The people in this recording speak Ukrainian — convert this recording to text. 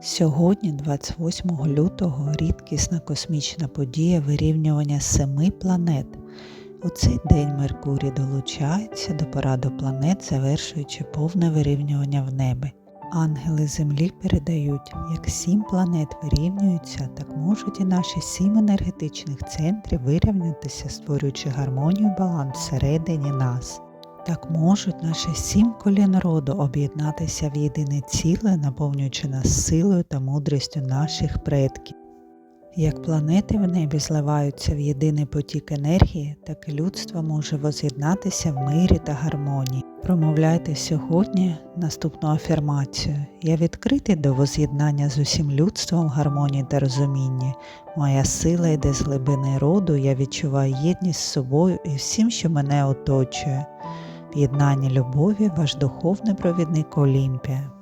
Сьогодні, 28 лютого, рідкісна космічна подія вирівнювання семи планет. У цей день Меркурій долучається до параду планет, завершуючи повне вирівнювання в небі. Ангели Землі передають, як сім планет вирівнюються, так можуть і наші сім енергетичних центрів вирівнятися, створюючи гармонію і баланс всередині нас. Так можуть наші сім колін роду об'єднатися в єдине ціле, наповнюючи нас силою та мудрістю наших предків. Як планети в небі зливаються в єдиний потік енергії, так і людство може воз'єднатися в мирі та гармонії. Промовляйте сьогодні наступну афірмацію. Я відкритий до воз'єднання з усім людством гармонії та розумінні. Моя сила йде з глибини роду, я відчуваю єдність з собою і всім, що мене оточує. В єднанні любові ваш духовний провідник Олімпія.